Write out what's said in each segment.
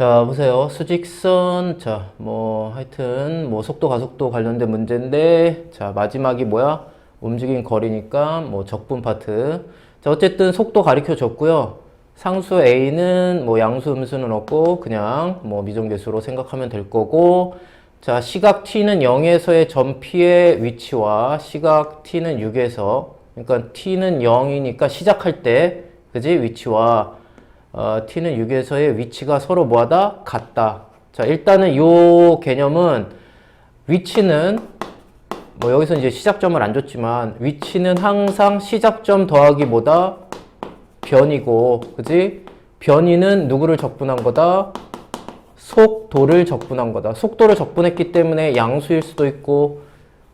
자, 보세요. 수직선, 자, 뭐, 하여튼, 뭐, 속도, 가속도 관련된 문제인데, 자, 마지막이 뭐야? 움직인 거리니까, 뭐, 적분 파트. 자, 어쨌든 속도 가리켜 줬고요. 상수 A는 뭐, 양수, 음수는 없고, 그냥, 뭐, 미정계수로 생각하면 될 거고, 자, 시각 T는 0에서의 점 P의 위치와 시각 T는 6에서, 그러니까 T는 0이니까 시작할 때, 그지? 위치와 어, t는 6에서의 위치가 서로 뭐하다? 같다. 자, 일단은 요 개념은 위치는 뭐 여기서 이제 시작점을 안 줬지만 위치는 항상 시작점 더하기 뭐다? 변이고, 그지? 변이는 누구를 적분한 거다? 속도를 적분한 거다. 속도를 적분했기 때문에 양수일 수도 있고,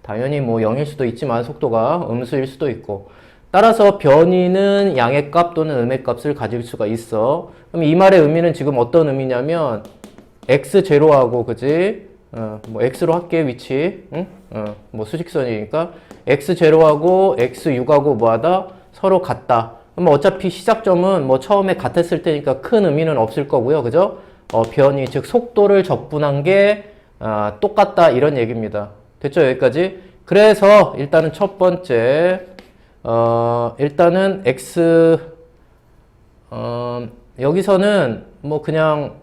당연히 뭐 0일 수도 있지만 속도가 음수일 수도 있고, 따라서 변이는 양의 값 또는 음의 값을 가질 수가 있어. 그럼 이 말의 의미는 지금 어떤 의미냐면 x0하고 그지? 어, 뭐 x로 할게 위치. 응? 어, 뭐 수직선이니까 x0하고 x6하고 뭐하다? 서로 같다. 그럼 어차피 시작점은 뭐 처음에 같았을 테니까 큰 의미는 없을 거고요. 그죠? 어, 변이 즉 속도를 적분한 게 아, 똑같다 이런 얘기입니다. 됐죠? 여기까지? 그래서 일단은 첫 번째 어, 일단은 x 어, 여기서는 뭐 그냥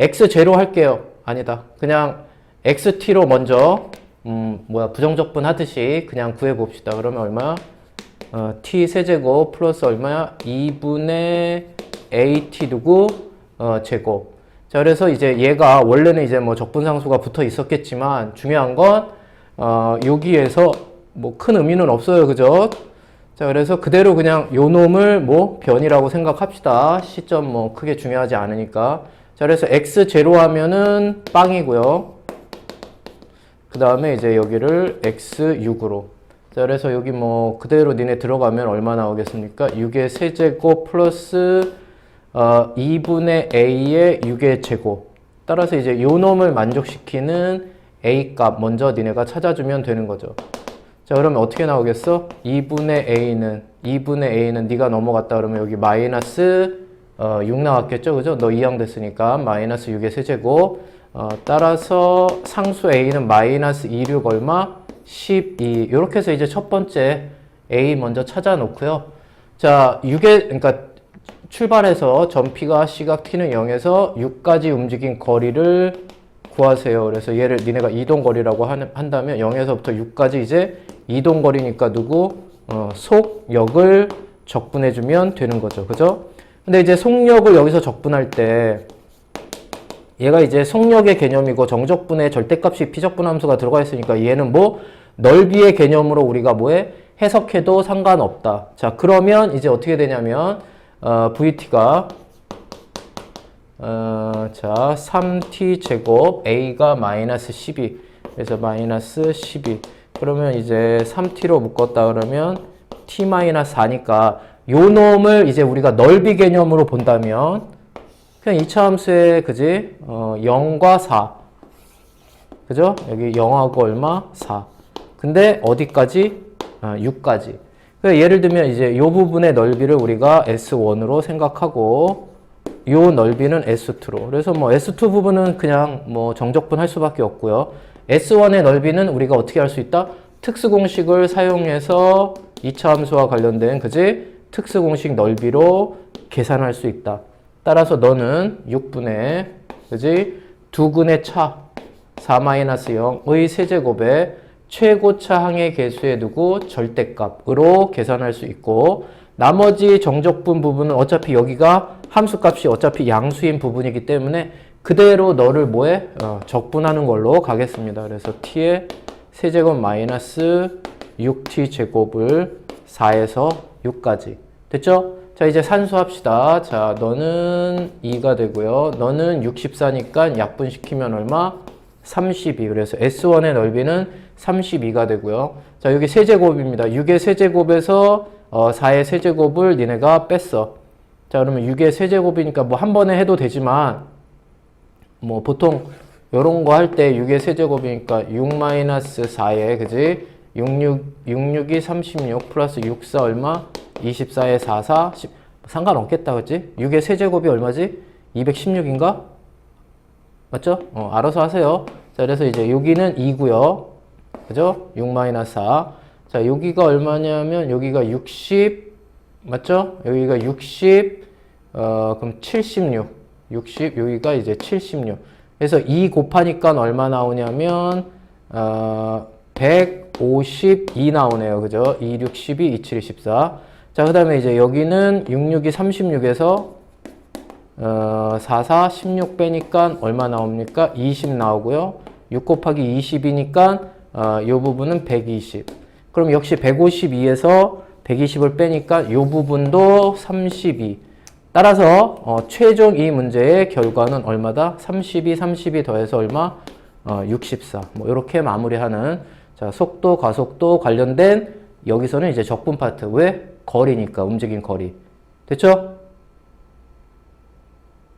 x 제로 할게요. 아니다. 그냥 xt로 먼저 음, 뭐야 부정적분 하듯이 그냥 구해 봅시다. 그러면 얼마? 어, t 세제곱 플러스 얼마야? 2분의 at 누구? 어, 제곱. 자, 그래서 이제 얘가 원래는 이제 뭐 적분상수가 붙어 있었겠지만 중요한 건 어, 여기에서 뭐 큰 의미는 없어요. 그죠? 자, 그래서 그대로 그냥 요 놈을 뭐 변이라고 생각합시다. 시점 뭐 크게 중요하지 않으니까. 자, 그래서 x 제로 하면은 빵이고요. 그 다음에 이제 여기를 x6으로. 자, 그래서 여기 뭐 그대로 니네 들어가면 얼마 나오겠습니까? 6의 세제곱 플러스 어, 2분의 a의 6의 제곱. 따라서 이제 요 놈을 만족시키는 a 값 먼저 니네가 찾아주면 되는 거죠. 자, 그러면 어떻게 나오겠어? 2분의 a는 2분의 a는 네가 넘어갔다 그러면 여기 마이너스 어, 6 나왔겠죠, 그죠? 너 이항 됐으니까 마이너스 6의 세제곱. 어, 따라서 상수 a는 마이너스 2, 6 얼마? 12. 이렇게 해서 이제 첫 번째 a 먼저 찾아 놓고요. 자, 6의 그러니까 출발해서 점피가 시각 t는 0에서 6까지 움직인 거리를 구하세요. 그래서 얘를 니네가 이동 거리라고 한다면 0에서부터 6까지 이제 이동 거리니까 누구 어, 속력을 적분해 주면 되는 거죠. 그죠? 근데 이제 속력을 여기서 적분할 때 얘가 이제 속력의 개념이고 정적분의 절대값이 피적분 함수가 들어가 있으니까 얘는 뭐 넓이의 개념으로 우리가 뭐해 해석해도 상관없다. 자 그러면 이제 어떻게 되냐면 어, VT가 어, 자 3t 제곱 a가 마이너스 12 그래서 마이너스 12 그러면 이제 3t로 묶었다 그러면 t-4니까 요 놈을 이제 우리가 넓이 개념으로 본다면 그냥 이차 함수의 그지 어, 0과 4 그죠? 여기 0하고 얼마? 4 근데 어디까지? 아, 6까지 그러니까 예를 들면 이제 요 부분의 넓이를 우리가 S1으로 생각하고 요 넓이는 S2로 그래서 뭐 S2 부분은 그냥 뭐 정적분 할 수밖에 없고요 S1의 넓이는 우리가 어떻게 할 수 있다? 특수공식을 사용해서 2차 함수와 관련된 그지? 특수공식 넓이로 계산할 수 있다. 따라서 너는 6분의 그지? 두근의 차 4-0의 세제곱에 최고차 항의 개수의 누구 절대값으로 계산할 수 있고 나머지 정적분 부분은 어차피 여기가 함수값이 어차피 양수인 부분이기 때문에 그대로 너를 뭐해? 어, 적분하는 걸로 가겠습니다. 그래서 t의 세제곱 마이너스 6t 제곱을 4에서 6까지. 됐죠? 자, 이제 산수합시다. 자, 너는 2가 되고요. 너는 64니까 약분시키면 얼마? 32. 그래서 S1의 넓이는 32가 되고요. 자, 여기 세제곱입니다. 6의 세제곱에서 어, 4의 세제곱을 니네가 뺐어. 자, 그러면 6의 세제곱이니까 뭐 한 번에 해도 되지만 뭐 보통 요런 거 할 때 6의 세제곱이니까 6-4에 그지? 66, 66이 36 플러스 64 얼마? 24에 44 10 상관없겠다 그지? 6의 세제곱이 얼마지? 216인가? 맞죠? 어, 알아서 하세요. 자, 그래서 이제 여기는 2고요. 그죠? 6 마이너스 4. 자, 여기가 얼마냐면 여기가 60 맞죠? 여기가 60 어, 그럼 76. 60 여기가 이제 76. 그래서 2 곱하니까 얼마 나오냐면 어, 152 나오네요. 그죠? 2, 6, 12, 2, 7, 14. 자, 그 다음에 이제 여기는 6, 6이 36에서 어, 4, 4, 16 빼니까 얼마 나옵니까? 20 나오고요. 6 곱하기 20이니까 어, 이 부분은 120. 그럼 역시 152에서 120을 빼니까 이 부분도 32. 따라서 어, 최종 이 문제의 결과는 얼마다? 32, 32 더해서 얼마? 어, 64. 뭐 이렇게 마무리하는 자 속도, 가속도 관련된 여기서는 이제 적분 파트 왜? 거리니까 움직인 거리 됐죠?